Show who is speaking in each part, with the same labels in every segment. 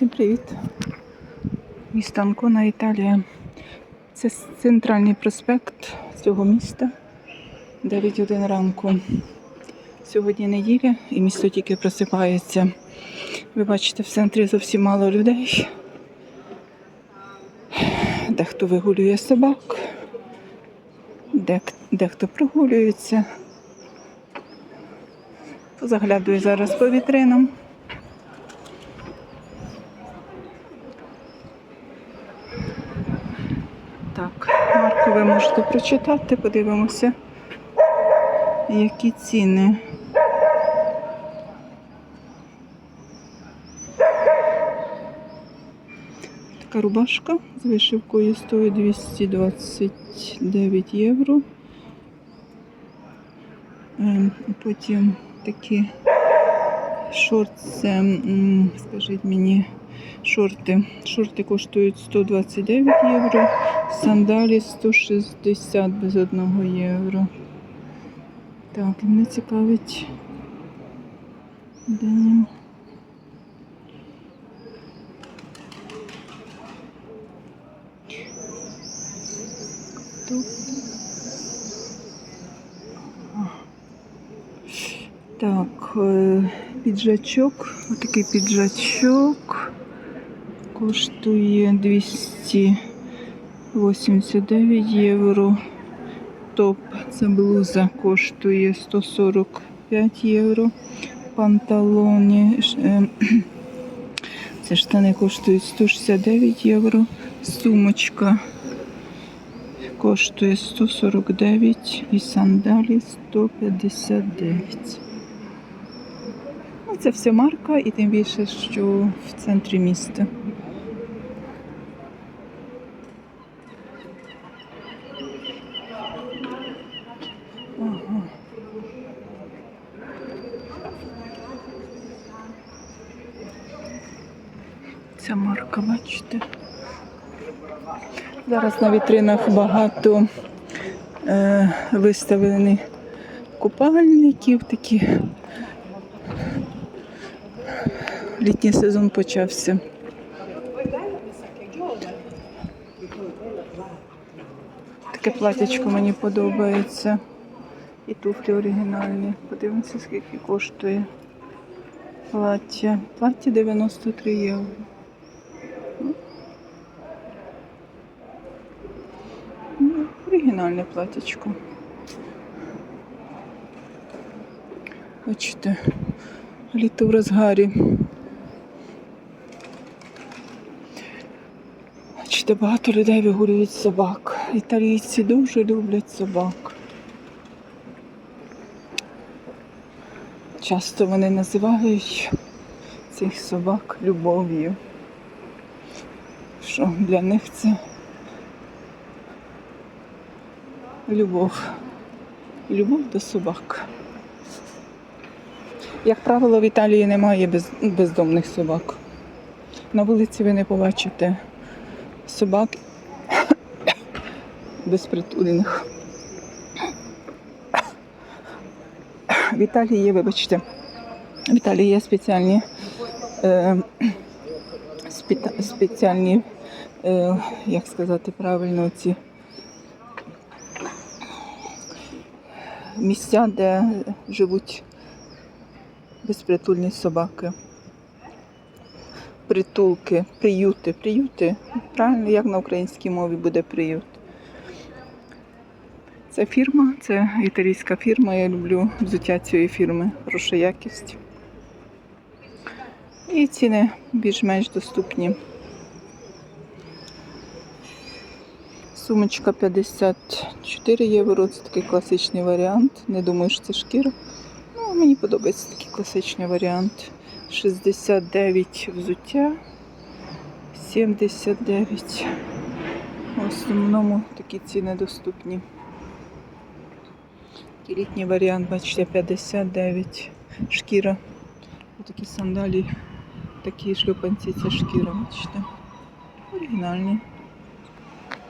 Speaker 1: Всім привіт! Місто Анкона, Італія. Це центральний проспект цього міста. 9 годин ранку. Сьогодні неділя і місто тільки просипається. Ви бачите, в центрі зовсім мало людей. Дехто вигулює собак, дехто прогулюється. Позаглядую зараз по вітринам. Так, ви можете прочитати, подивимося, які ціни. Така рубашка з вишивкою стоїть 229 євро. Ем, Потім такі шорти, це, скажіть мені, шорти. Шорти коштують 129 євро, сандалі 160 без 1 євро. Так, мене цікавить. Де? Тут. Так, е, піджачок, отакий піджачок коштує 289 євро. Топ, це блуза коштує 145 євро. Панталоні, е, це штани коштують 169 євро. Сумочка коштує 149 і сандалі 159. Ну, це все марка і тим більше, що в центрі міста. Ця марка, бачите. Зараз на вітринах багато е, виставлені купальників такі. Літній сезон почався. Таке платячко мені подобається. І туфлі оригінальні. Подивимося, скільки коштує плаття. Плаття 93 євро. Ну, оригінальне платячко. Бачите, літо в розгарі. Бачите, багато людей вигулюють собак. Італійці дуже люблять собак. Часто вони називають цих собак любов'ю. Що для них це любов. Любов до собак. Як правило, в Італії немає без, бездомних собак. На вулиці ви не побачите собак безпритульних. В Італії є, вибачте, в Італії є спеціальні, е, спеціальні, е, як сказати правильно, ці місця, де живуть безпритульні собаки. Притулки, приюти, приюти. Правильно, як на українській мові буде приют. Це фірма, це італійська фірма. Я люблю взуття цієї фірми. Хороша якість. І ціни більш-менш доступні. Сумочка 54 євро. Це такий класичний варіант. Не думаю, що це шкіра. Ну, мені подобається такий класичний варіант. 69 взуття, 79. В основному такі ціни доступні. Такий літній варіант, бачите, 59 шкіра. Такі сандалі, такі шлюпанці, це шкіра, бачите. Оригінальні.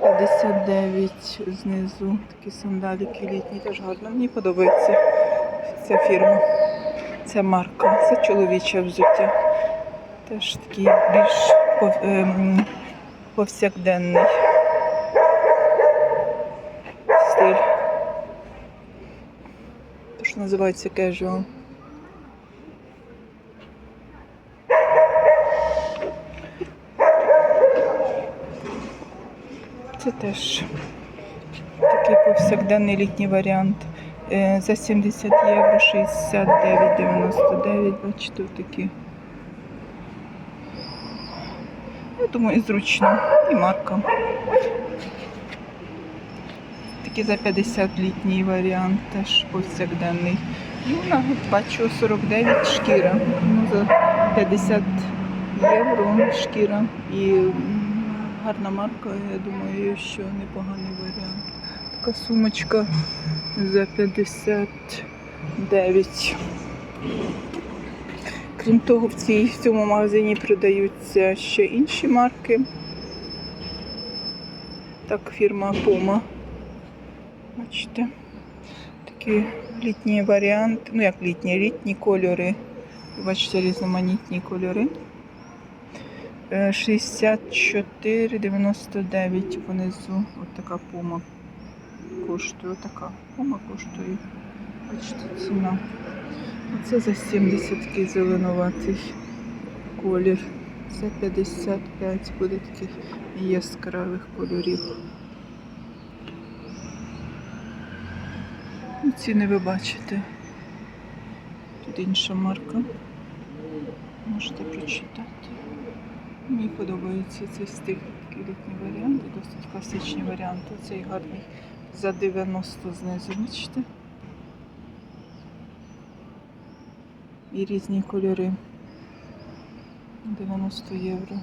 Speaker 1: 59 знизу такі сандаліки літні, теж гарно. Мені подобається ця фірма. Ця марка, це чоловіче взуття. Теж такий більш ем, повсякденний стиль. Те, що називається casual. Теж такий повсякденний літній варіант. Е, За 70 євро 69,99. Бачите, такі. Я думаю, і зручно. І марка. Такий за 50 літній варіант, теж повсякденний. Ну, на, бачу 49 шкіра. Ну, за 50 євро шкіра. І гарна марка, я думаю, що непоганий варіант. Така сумочка за 59. Крім того, в, цій, в цьому магазині продаються ще інші марки. Так, фірма Puma. Бачите, такі літні варіанти, ну як літні, літні кольори. Бачите, різноманітні кольори. Е, 64,99 внизу. Ось така пума коштує. Така пума коштує. Бачите, ціна. Оце за 70 такий зеленуватий колір. За 55 буде таких яскравих кольорів. Ну, Ціни ви бачите. Тут інша марка. Можете прочитати. Мені подобається цей стиль, такий літній варіант, досить класичні варіанти. Цей гарний за 90 знизу, бачите? І різні кольори. 90 євро.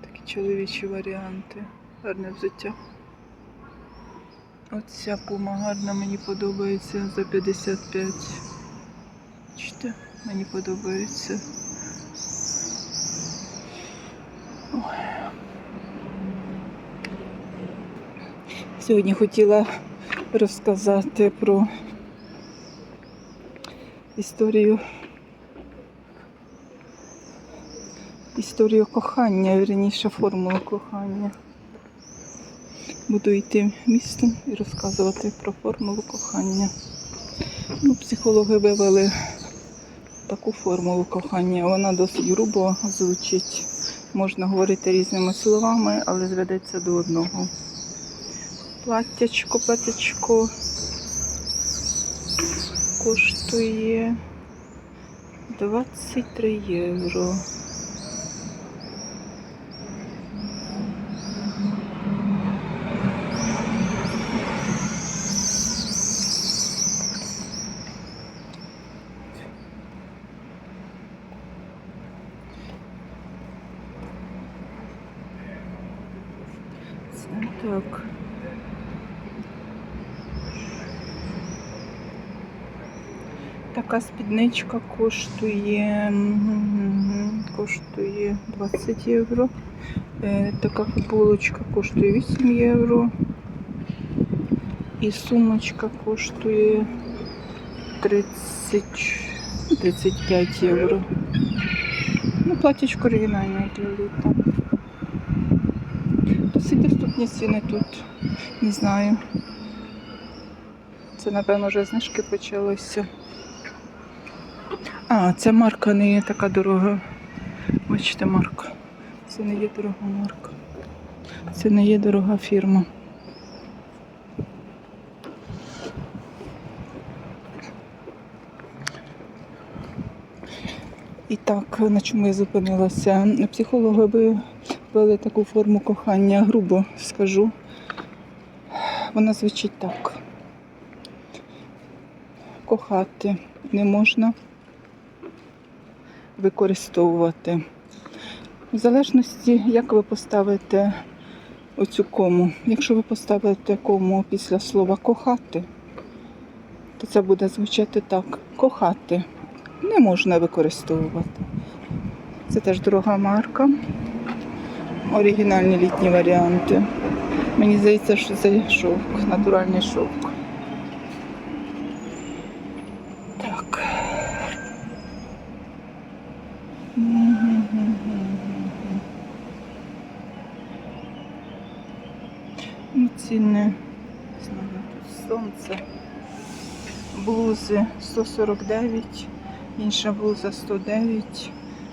Speaker 1: Такі чоловічі варіанти. Гарне взуття. Оця пума гарна, мені подобається за 55. Бачите, мені подобається. Сьогодні хотіла розказати про історію. Історію кохання, вірніше формулу кохання. Буду йти містом і розказувати про формулу кохання. Ну, психологи вивели таку формулу кохання. Вона досить грубо звучить. Можна говорити різними словами, але зведеться до одного. Платтячко, платтячко коштує 23 євро. Це так. Така спідничка коштує, коштує 20 євро. Е, Така футболочка коштує 8 євро. І сумочка коштує 30, 35 євро. Ну, платічко оригінальне для літа. Досить доступні ціни тут. Не знаю. Це, напевно, вже знижки почалися. А, ця марка не є така дорога. Бачите, марка. Це не є дорога марка. Це не є дорога фірма. І так, на чому я зупинилася? Психологи ввели таку форму кохання, грубо скажу. Вона звучить так. Кохати не можна використовувати. В залежності, як ви поставите оцю кому. Якщо ви поставите кому після слова кохати, то це буде звучати так: кохати не можна використовувати. Це теж дорога марка. Оригінальні літні варіанти. Мені здається, що це шовк, натуральний шовк. Так. Мгм. ціни. Не знаю, тут сонце. Блузи 149, інша блуза 109,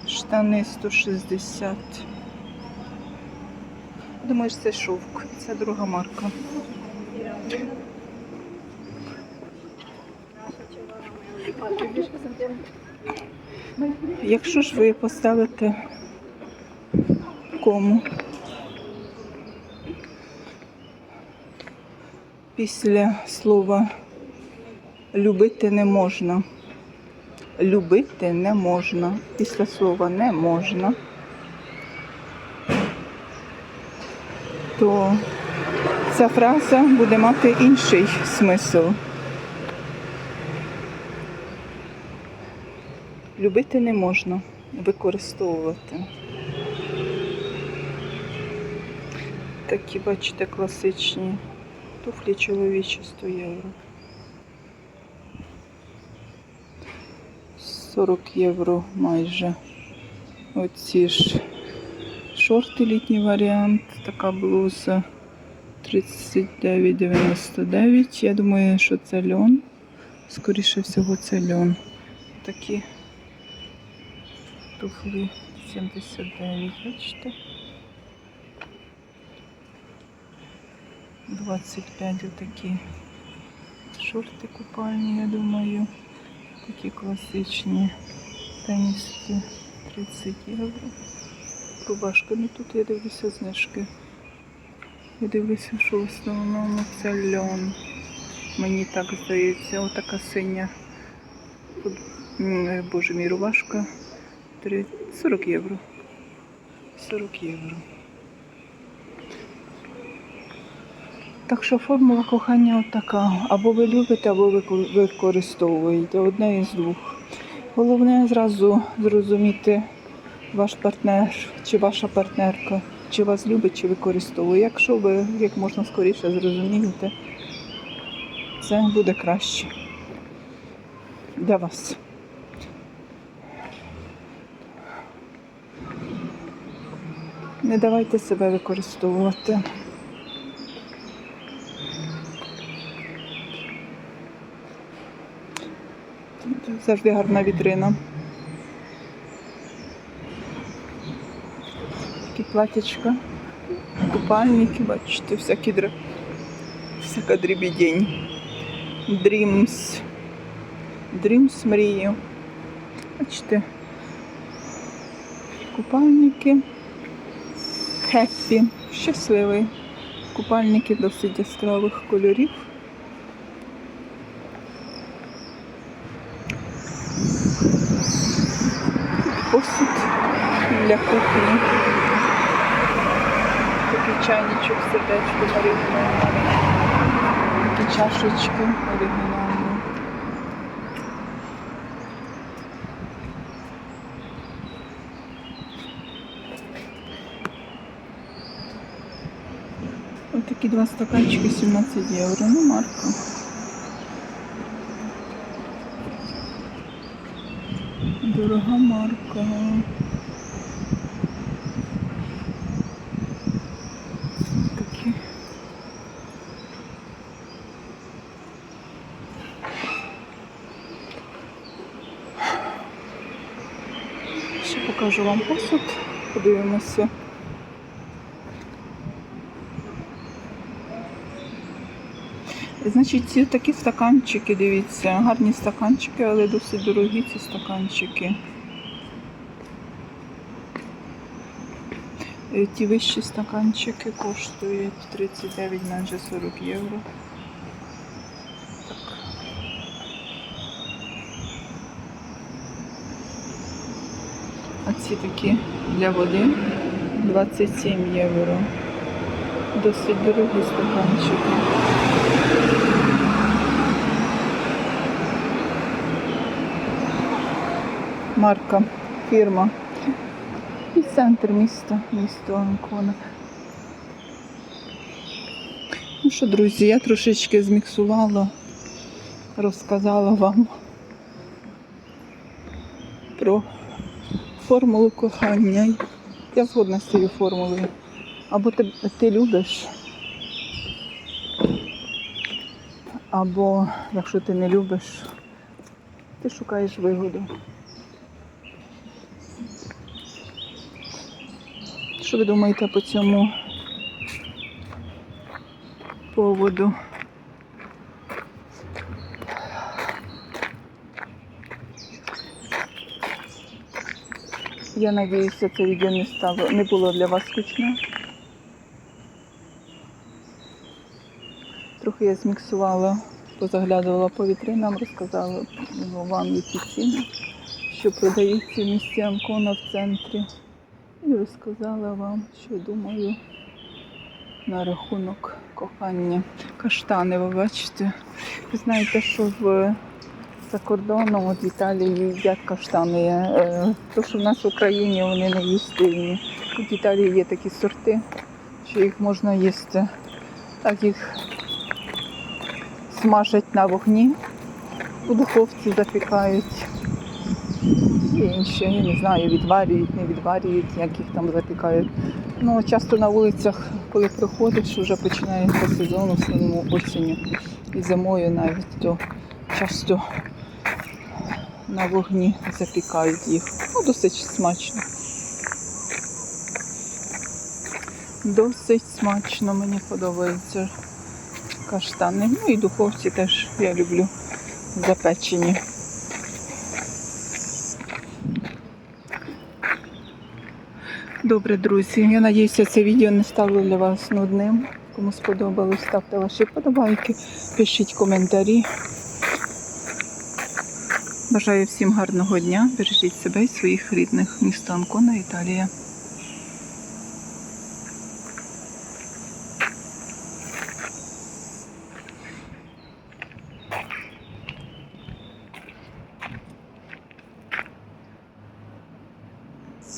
Speaker 1: штани 160. Думаю, що це шовк. Це друга марка. Якщо ж ви поставите кому після слова любити не можна. Любити не можна. Після слова не можна. То ця фраза буде мати інший смисл. Любити не можна використовувати. Такі, бачите, класичні туфлі чоловічі 100 євро. 40 євро майже. Оці ж шорти літній варіант, така блуза 39,99. Я думаю, що це льон. Скоріше всього, це льон. Такі туфлі 79, бачите? 25 отакі шорти купальні, я думаю. Такі класичні теніски 30 євро. Рубашка, ну тут я дивлюся знижки. Я дивлюся, що в основному це льон. Мені так здається, отака синя. Боже мій, рубашка. Три- 40 євро. 40 євро. Так що формула кохання така. Або ви любите, або ви використовуєте. Одне із двох. Головне зразу зрозуміти ваш партнер чи ваша партнерка, чи вас любить, чи використовує. Якщо ви як можна скоріше зрозумієте, це буде краще для вас. Не давайте себе використовувати. Тут Завжди гарна вітрина. Такі платячка, купальники, бачите, всякі др... всяка дрібідень. Dreams. Dreams мрію. Бачите. Купальники. Хеппі. Щасливий. Купальники досить яскравих кольорів. Посуд для кухні. Такий чайничок сердечко оригінальний. Такі чашечки оригінальні. Ось такі два стаканчики 17 євро. Ну, марка. Дорога марка. Такі. Ще покажу вам посуд. Подивимося. Значить, ці такі стаканчики, дивіться, гарні стаканчики, але досить дорогі ці стаканчики. Е, Ті вищі стаканчики коштують 39, майже 40 євро. А ці такі для води 27 євро. Досить дорогі стаканчики. Марка, фірма. І центр міста, місто Анкона. Ну що, друзі, я трошечки зміксувала, розказала вам про формулу кохання. Я згодна з цією формулою. Або ти, ти любиш, Або якщо ти не любиш, ти шукаєш вигоду. Що ви думаєте по цьому поводу? Я надіюся, це відео не стало, не було для вас скучне. Трохи я зміксувала, позаглядувала по вітринам, розказала вам які ціни, що продаються в місті Анкона в центрі. І розказала вам, що думаю на рахунок кохання. Каштани, ви бачите. Ви знаєте, що в за кордоном, от в Італії їдять каштани. Е, То, що в нас в Україні вони не. Тут в Італії є такі сорти, що їх можна їсти. Так їх смажать на вогні, у духовці запікають. Є інші, я не знаю, відварюють, не відварюють, як їх там запікають. Ну, часто на вулицях, коли приходиш, вже починається сезон, в основному осінню і зимою навіть, то часто на вогні запікають їх. Ну, досить смачно. Досить смачно, мені подобаються каштани. Ну і духовці теж я люблю запечені. Добре, друзі. Я надіюся, це відео не стало для вас нудним. Кому сподобалось, ставте ваші вподобайки, пишіть коментарі. Бажаю всім гарного дня. Бережіть себе і своїх рідних. Місто Анкона, Італія.